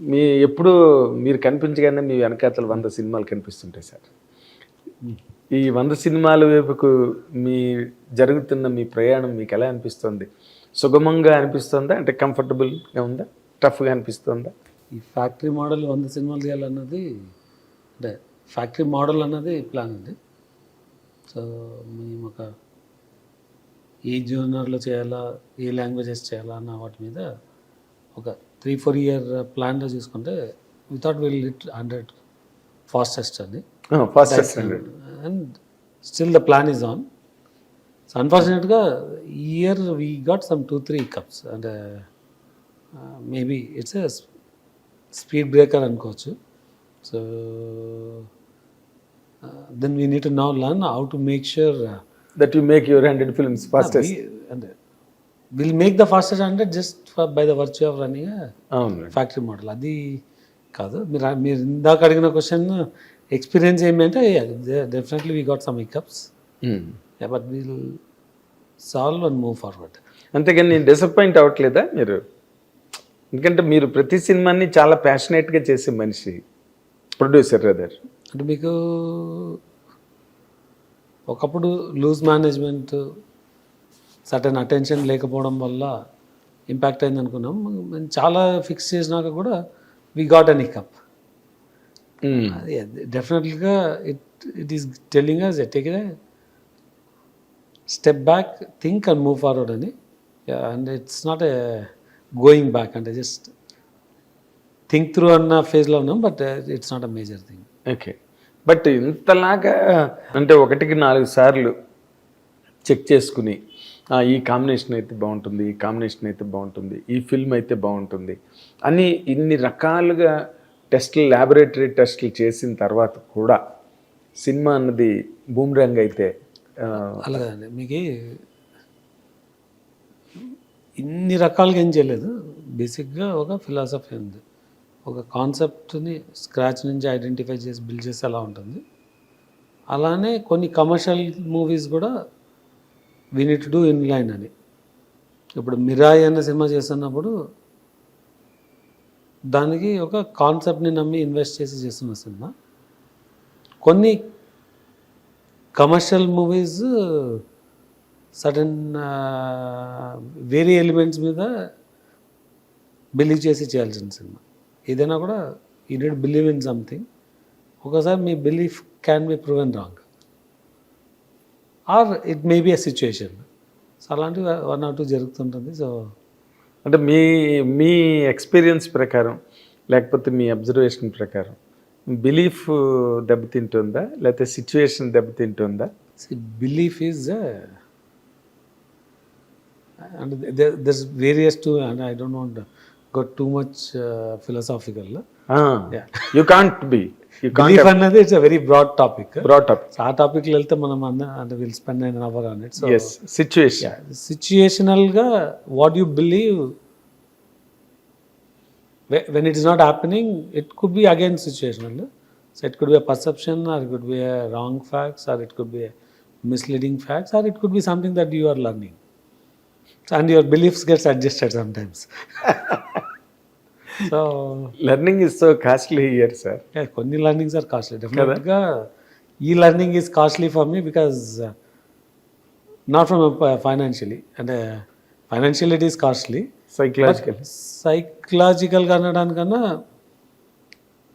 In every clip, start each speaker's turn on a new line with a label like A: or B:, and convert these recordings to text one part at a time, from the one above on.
A: మీ ఎప్పుడు మీరు కనిపించగానే మీ వెనకాతల వంద సినిమాలు కనిపిస్తుంటాయి సార్. ఈ వంద సినిమాల వైపుకు మీ జరుగుతున్న మీ ప్రయాణం మీకు ఎలా అనిపిస్తుంది? సుగమంగా అనిపిస్తుందా? అంటే కంఫర్టబుల్గా ఉందా? టఫ్గా అనిపిస్తుందా?
B: ఈ ఫ్యాక్టరీ మోడల్ వంద సినిమాలు తీయాలన్నది అంటే ఫ్యాక్టరీ మోడల్ అన్నది ప్లాన్ ఉంది సో మేము ఒక ఏ జూనియర్లో చేయాలా? ఏ లాంగ్వేజెస్ చేయాలా? అన్న వాటి మీద ఒక త్రీ ఫోర్ ఇయర్ ప్లాన్లో చూసుకుంటే without will it hundred fastest అది and. Still the plan is on so అన్ఫార్చునేట్గా year we got some two three cups అంటే maybe it's a speed breaker అనుకోవచ్చు. So then we need now learn how to make sure
A: that you make your hundred films fastest
B: అంటే will make the fastest hundred just by the virtue of running factory model అది కాదు. మీరు మీరు ఇందాక అడిగిన question experience ఏమి అంటే definitely we got some
A: Mm.
B: But we'll solve and move forward
A: అంతేగాని నేను డిసప్పాయింట్ అవ్వట్లేదా మీరు? ఎందుకంటే మీరు ప్రతి సినిమాని చాలా ప్యాషనేట్గా చేసే మనిషి ప్రొడ్యూసర్ రదర్
B: అంటే మీకు ఒకప్పుడు లూజ్ మేనేజ్మెంట్ సటన్ అటెన్షన్ లేకపోవడం వల్ల ఇంపాక్ట్ అయింది అనుకున్నాం. మేము చాలా ఫిక్స్ చేసినాక కూడా వి గాట్ అన్ కప్ అది డెఫినెట్గా it it is telling us take step back think and move forward అని. And it's not a going back అంటే జస్ట్ థింక్ త్రూ అన్న ఫేజ్లో ఉన్నాం but it's not a major thing
A: okay but ఇంతలాగా అంటే ఒకటికి నాలుగు సార్లు చెక్ చేసుకుని "ఆ, ఈ కాంబినేషన్ అయితే బాగుంటుంది ఈ కాంబినేషన్ అయితే బాగుంటుంది ఈ ఫిల్మ్ అయితే బాగుంటుంది అని ఇన్ని రకాలుగా టెస్టులు ల్యాబొరేటరీ టెస్టులు చేసిన తర్వాత కూడా సినిమా అన్నది బూమ్రాంగ్ అయితే
B: అలాగే మీకు ఇన్ని రకాలుగా ఏం చేయలేదు. బేసిక్గా ఒక ఫిలాసఫీ ఉంది. ఒక కాన్సెప్ట్ని స్క్రాచ్ నుంచి ఐడెంటిఫై చేసి బిల్డ్ చేసి అలా ఉంటుంది. అలానే కొన్ని కమర్షియల్ మూవీస్ కూడా we need do in line అని. ఇప్పుడు మిరాయి అన్న సినిమా చేస్తున్నప్పుడు దానికి ఒక కాన్సెప్ట్ని నమ్మి ఇన్వెస్ట్ చేసి చేస్తున్న సినిమా. కొన్ని కమర్షియల్ మూవీస్ సడన్ వేరే ఎలిమెంట్స్ మీద బిలీవ్ చేసి చేయాల్సిన సినిమా. ఏదైనా కూడా ఈ నీడ్ బిలీవ్ ఇన్ సంథింగ్ ఒకసారి మీ belief can be proven wrong or it may be a situation so అలాంటివి వన్ ఆర్ టూ జరుగుతుంటుంది. సో
A: అంటే మీ మీ ఎక్స్పీరియన్స్ ప్రకారం లేకపోతే మీ అబ్జర్వేషన్ ప్రకారం బిలీఫ్ దెబ్బతింటుందా? లేకపోతే situation దెబ్బతింటుందా?
B: Belief is and others various to and I don't want get too much philosophical
A: you can't be you can't
B: belief అన్నది it's very broad topic
A: brought up
B: ఆ టాపిక్లో వెళ్తే మనం అన్న విల్ స్పెండ్ అయిన అవర్ ఆన్ ఇట్ సో
A: ఎస్ situation
B: సిచ్యుయేషనల్గా what you believe when it is not happening it could be again situational so it could be a perception or it could be a wrong facts or it could be misleading facts or it could be something that you are learning and your beliefs gets adjusted sometimes so
A: learning is so costly year sir
B: కొన్ని learnings are costly డెఫినెట్గా ఈ learning is costly for me because not from financially అంటే financial it is costly
A: psychological
B: సైకలాజికల్గా అనడానికన్నా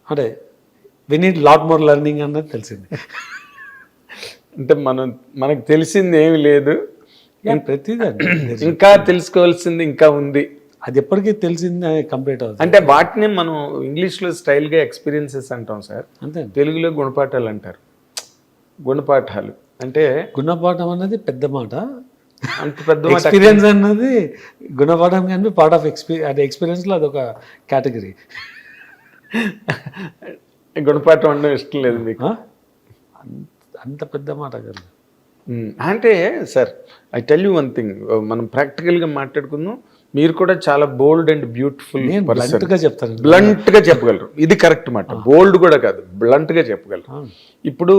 B: అంటే we need lot more learning అన్నది తెలిసింది.
A: అంటే మనం మనకు తెలిసింది ఏమి లేదు.
B: ప్రతిదీ
A: ఇంకా తెలుసుకోవాల్సింది ఇంకా ఉంది.
B: అది ఎప్పటికీ తెలిసింది కంప్లీట్ అవుతుంది.
A: అంటే వాటిని మనం ఇంగ్లీష్లో స్టైల్గా ఎక్స్పీరియన్సెస్ అంటాం సార్.
B: అంతే
A: తెలుగులో గుణపాఠాలు అంటారు. గుణపాఠాలు. అంటే
B: గుణపాఠం అన్నది పెద్ద మాట.
A: అంత పెద్ద మాట
B: ఎక్స్పీరియన్స్ అన్నది గుణపాఠం కానీ పార్ట్ ఆఫ్ ఎక్స్పీరియన్స్ అంటే ఎక్స్పీరియన్స్లో అదొక కేటగిరీ
A: గుణపాఠం అనడం ఇష్టం లేదు మీకు.
B: అంత పెద్ద మాట కదా.
A: అంటే sir I tell you one thing మనం ప్రాక్టికల్గా మాట్లాడుకుందాం. మీరు కూడా చాలా బోల్డ్ అండ్ బ్యూటిఫుల్
B: నేను
A: పర్సన్.
B: blunt గా చెప్తాను.
A: బ్లంట్గా చెప్పగలరు. ఇది కరెక్ట్ మాట. బోల్డ్ కూడా కాదు. బ్లంట్గా చెప్పగలరు. ఇప్పుడు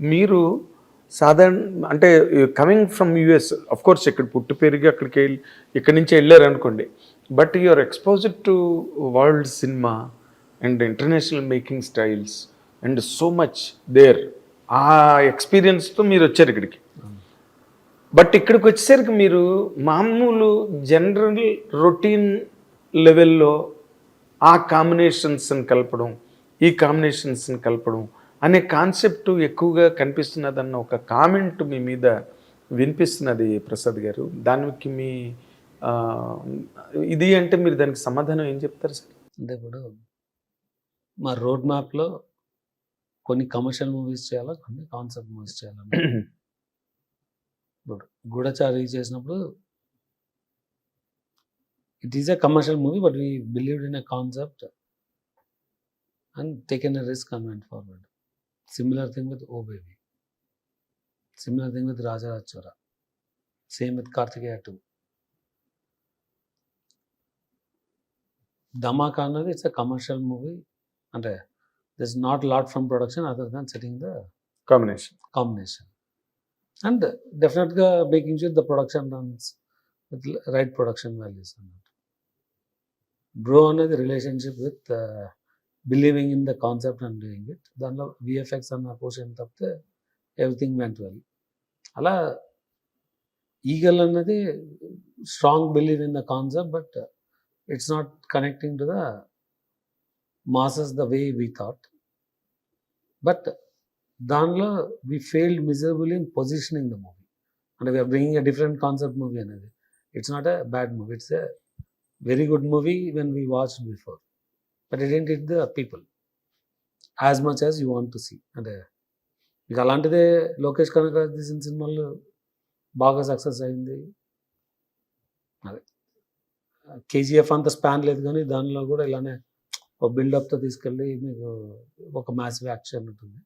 A: మీరు సాధారణ అంటే coming from US of course ఇక్కడ పుట్టి పెరిగి అక్కడికి వెళ్ళి ఇక్కడి నుంచి వెళ్ళారు అనుకోండి but your exposure to world cinema and international making styles and so much there ఆ ఎక్స్పీరియన్స్తో మీరు వచ్చారు ఇక్కడికి. బట్ ఇక్కడికి వచ్చేసరికి మీరు మామూలు జనరల్ రొటీన్ లెవెల్లో ఆ కాంబినేషన్స్ని కలపడం ఈ కాంబినేషన్స్ని కలపడం అనే కాన్సెప్ట్ ఎక్కువగా కనిపిస్తున్నదన్న ఒక కామెంట్ మీ మీద వినిపిస్తున్నది ప్రసాద్ గారు. దానికి మీ ఇది అంటే మీరు దానికి సమాధానం ఏం చెప్తారు సార్?
B: అంటే ఇప్పుడు మా రోడ్ మ్యాప్లో కొన్ని కమర్షియల్ మూవీస్ చేయాలా కొన్ని కాన్సెప్ట్ మూవీస్ చేయాలా ఇప్పుడు గూఢచారి చేసినప్పుడు it is a commercial movie but we believed in a concept and taken a risk and went forward. Similar thing with oh baby. Similar thing with Rajaraj Chora same with Karthikeya two. Dhamaka అన్నది it's a commercial movie. అంటే this not lot from production other than setting the
A: combination
B: combination and డెఫినెట్గా making sure the production runs with right production values అన్నట్టు bro అనేది relationship with believing in the concept and doing it దానిలో VFX అన్న portion తప్పితే everything went well అలా eagle అన్నది strong believe in the concept but it's not connecting to the masses the way we thought but దానిలో we failed miserable in positioning the movie అంటే we are bringing a different concept movie అనేది. It's not a bad movie it's a very good movie when we watch before but it ఏంటి it the people as much as you want to see అంటే ఇక అలాంటిదే లోకేష్ కనకరాజ్ తీసిన సినిమాలు బాగా success అయింది. అదే. కేజీఎఫ్ అంత స్పాన్ లేదు కానీ దానిలో కూడా ఇలానే ఒక బిల్డప్తో తీసుకెళ్ళి మీకు ఒక మ్యాసివ్ యాక్షన్ ఉంటుంది.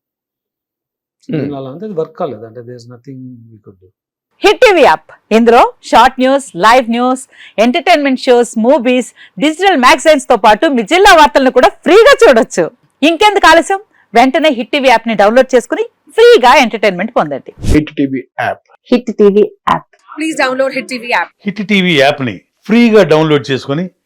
B: అలా అంటే వర్క్ కాలేదు. అంటే there's nothing we could do
C: Hit TV app ఇందులో short news live news entertainment shows movies digital మ్యాగజైన్స్తో పాటు మీ జిల్లా వార్తలను కూడా ఫ్రీగా చూడొచ్చు. ఇంకెందుకు ఆలస్యం? వెంటనే హిట్ టీవీ యాప్ని డౌన్లోడ్ చేసుకుని ఫ్రీగా ఎంటర్టైన్మెంట్ పొందండి.
D: Hit TV app
C: Hit TV app
E: please download Hit TV app.
F: Hit TV యాప్ని ఫ్రీగా డౌన్లోడ్ చేసుకొని